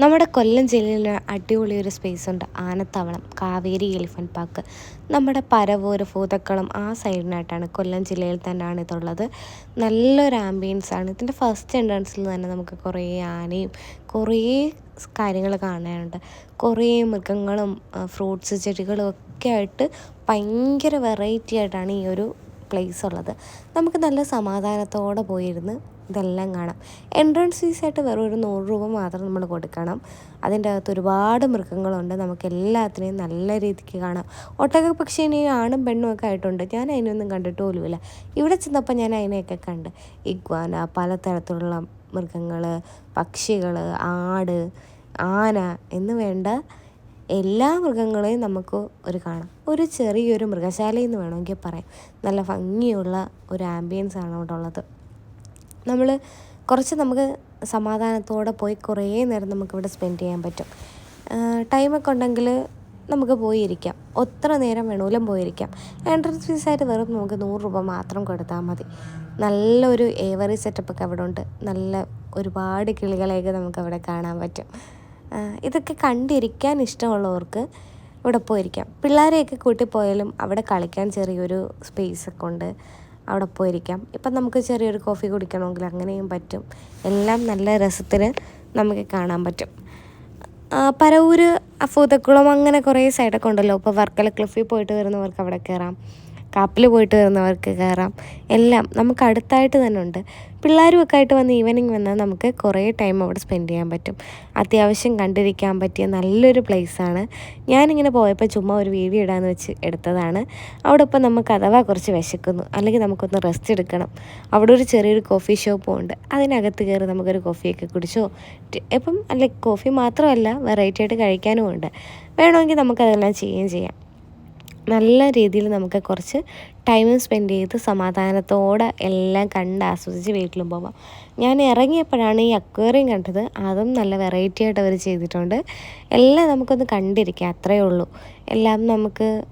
നമ്മുടെ കൊല്ലം ജില്ലയിൽ അടിപൊളി ഒരു സ്പേസ് ഉണ്ട്. ആനത്താവളം കാവേരി എലിഫന്റ് പാർക്ക് നമ്മുടെ പരവൂർ ഭൂതക്കളം ആ സൈഡിനായിട്ടാണ് കൊല്ലം ജില്ലയിൽ തന്നെയാണ് ഇതുള്ളത്. നല്ലൊരു ആംബിയൻസ് ആണ്. ഇതിന്റെ ഫസ്റ്റ് എൻട്രൻസിൽ തന്നെ നമുക്ക് കുറേ ആനയും കുറേ കാര്യങ്ങൾ കാണാനുണ്ട്. കുറേ മൃഗങ്ങളും ഫ്രൂട്ട്സ് ചെടികളും ഒക്കെ ആയിട്ട് ഭയങ്കര വെറൈറ്റി ആയിട്ടാണ് ഈ ഒരു പ്ലേസ് ഉള്ളത്. നമുക്ക് നല്ല സമാധാനത്തോടെ പോയിരുന്ന് ഇതെല്ലാം കാണാം. എൻട്രൻസ് ഫീസായിട്ട് വെറും ഒരു നൂറ് രൂപ മാത്രം നമ്മൾ കൊടുക്കണം. അതിന്റെ അകത്ത് ഒരുപാട് മൃഗങ്ങളുണ്ട്. നമുക്ക് എല്ലാത്തിനെയും നല്ല രീതിക്ക് കാണാം. ഒട്ടക പക്ഷിനെ ആണും പെണ്ണും ഒക്കെ ആയിട്ടുണ്ട്. ഞാൻ അതിനൊന്നും കണ്ടിട്ട് പോലുമില്ല. ഇവിടെ ചെന്നപ്പോൾ ഞാൻ അതിനെയൊക്കെ കണ്ട്. ഇഗ്വാന പലതരത്തിലുള്ള മൃഗങ്ങൾ പക്ഷികൾ ആട് ആന എന്ന് വേണ്ട എല്ലാ മൃഗങ്ങളെയും നമുക്ക് ഒരു കാണാം. ഒരു ചെറിയൊരു മൃഗശാലയെന്ന് വേണമെങ്കിൽ പറയാം. നല്ല ഭംഗിയുള്ള ഒരു ആംബിയൻസ് ആണ് അവിടെ ഉള്ളത്. നമ്മൾ കുറച്ച് നമുക്ക് സമാധാനത്തോടെ പോയി കുറേ നേരം നമുക്കിവിടെ സ്പെൻഡ് ചെയ്യാൻ പറ്റും. ടൈമൊക്കെ ഉണ്ടെങ്കിൽ നമുക്ക് പോയിരിക്കാം. ഒത്ര നേരം വേണമെങ്കിലും പോയിരിക്കാം. എൻട്രൻസ് ഫീസായിട്ട് വെറും നമുക്ക് നൂറ് രൂപ മാത്രം കൊടുത്താൽ മതി. നല്ലൊരു ഏവറി സെറ്റപ്പൊക്കെ അവിടെ ഉണ്ട്. നല്ല ഒരുപാട് കിളികളെയൊക്കെ നമുക്ക് അവിടെ കാണാൻ പറ്റും. ഇതൊക്കെ കണ്ടിരിക്കാൻ ഇഷ്ടമുള്ളവർക്ക് ഇവിടെ പോയിരിക്കാം. പിള്ളേരെയൊക്കെ കൂട്ടി പോയാലും അവിടെ കളിക്കാൻ ചെറിയൊരു സ്പേസൊക്കെ ഉണ്ട്. അവിടെ പോയിരിക്കാം. ഇപ്പം നമുക്ക് ചെറിയൊരു കോഫി കുടിക്കണമെങ്കിൽ അങ്ങനെയും പറ്റും. എല്ലാം നല്ല രസത്തിൽ നമുക്ക് കാണാൻ പറ്റും. പരവൂർ അഫൂതക്കുളം അങ്ങനെ കുറേ സൈഡൊക്കെ ഉണ്ടല്ലോ. ഇപ്പോൾ വർക്കല ക്ലിഫിൽ പോയിട്ട് വരുന്നവർക്ക് അവിടെ കയറാം. കാപ്പിൽ പോയിട്ട് വരുന്നവർക്ക് കയറാം. എല്ലാം നമുക്ക് അടുത്തായിട്ട് തന്നെ ഉണ്ട്. പിള്ളേരും ഒക്കെ ആയിട്ട് വന്ന് ഈവനിങ് വന്നാൽ നമുക്ക് കുറേ ടൈം അവിടെ സ്പെൻഡ് ചെയ്യാൻ പറ്റും. അത്യാവശ്യം കണ്ടിരിക്കാൻ പറ്റിയ നല്ലൊരു പ്ലേസാണ് ഞാനിങ്ങനെ പോയപ്പോൾ ചുമ്മാ ഒരു വീഡിയോ ഇടാന്ന് വെച്ച് എടുത്തതാണ്. അവിടെ ഇപ്പം നമുക്ക് അഥവാ കുറച്ച് വിശക്കുന്നു. അല്ലെങ്കിൽ നമുക്കൊന്ന് റെസ്റ്റ് എടുക്കണം. അവിടെ ഒരു ചെറിയൊരു കോഫി ഷോപ്പും ഉണ്ട്. അതിനകത്ത് കയറി നമുക്കൊരു കോഫിയൊക്കെ കുടിച്ചോ? ഇപ്പം അല്ലെ കോഫി മാത്രമല്ല വെറൈറ്റി ആയിട്ട് കഴിക്കാനും ഉണ്ട്. വേണമെങ്കിൽ നമുക്കതെല്ലാം ചെയ്യുകയും ചെയ്യാം. നല്ല രീതിയിൽ നമുക്ക് കുറച്ച് ടൈം സ്പെൻഡ് ചെയ്ത് സമാധാനത്തോടെ എല്ലാം കണ്ട് ആസ്വദിച്ച് വീട്ടിലും പോവാം. ഞാൻ ഇറങ്ങിയപ്പോഴാണ് ഈ അക്വേറിയം കണ്ടത്. അതും നല്ല വെറൈറ്റി ആയിട്ട് അവർ ചെയ്തിട്ടുണ്ട്. എല്ലാം നമുക്കൊന്ന് കണ്ടിരിക്കാം അത്രയേ ഉള്ളൂ. എല്ലാം നമുക്ക്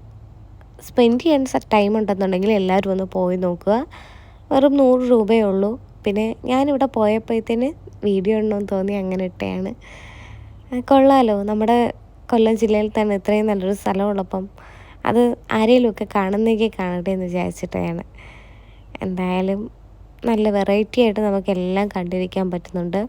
സ്പെൻഡ് ചെയ്യാൻ സ ടൈം ഉണ്ടെന്നുണ്ടെങ്കിൽ എല്ലാവരും ഒന്ന് പോയി നോക്കുക. വെറും നൂറ് രൂപയേ ഉള്ളൂ. പിന്നെ ഞാനിവിടെ പോയപ്പോഴത്തേന് വീഡിയോ ഉണ്ടോയെന്ന് തോന്നി അങ്ങനെ ഇട്ടയാണ്. കൊള്ളാലോ. നമ്മുടെ കൊല്ലം ജില്ലയിൽ തന്നെ ഇത്രയും നല്ലൊരു സ്ഥലമുള്ളപ്പം അത് ആരെങ്കിലുമൊക്കെ കാണുന്നെങ്കിൽ കാണട്ടെ എന്ന് വിചാരിച്ചിട്ടാണ്. എന്തായാലും നല്ല വെറൈറ്റി ആയിട്ട് നമുക്കെല്ലാം കണ്ടിരിക്കാൻ പറ്റുന്നുണ്ട്.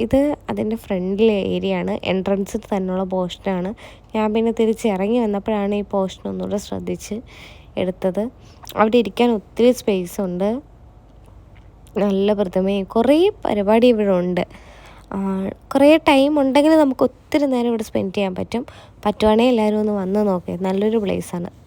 ഇത് അതിന്റെ ഫ്രണ്ടിലെ ഏരിയ ആണ്. എൻട്രൻസിൽ തന്നെയുള്ള പോർഷനാണ് ഞാൻ പിന്നെ തിരിച്ച് ഇറങ്ങി വന്നപ്പോഴാണ് ഈ പോർഷൻ ഒന്നുകൂടെ ശ്രദ്ധിച്ച് എടുത്തത്. അവിടെ ഇരിക്കാൻ ഒത്തിരി സ്പേസ് ഉണ്ട്. നല്ല പ്രതിമയും കുറേ പരിപാടി ഇവിടെ ഉണ്ട്. കുറേ ടൈം ഉണ്ടെങ്കിൽ നമുക്ക് ഒത്തിരി നേരം ഇവിടെ സ്പെൻഡ് ചെയ്യാൻ പറ്റും. പറ്റുവാണെങ്കിൽ എല്ലാവരും ഒന്ന് വന്ന് നോക്കേ. നല്ലൊരു പ്ലേസാണ്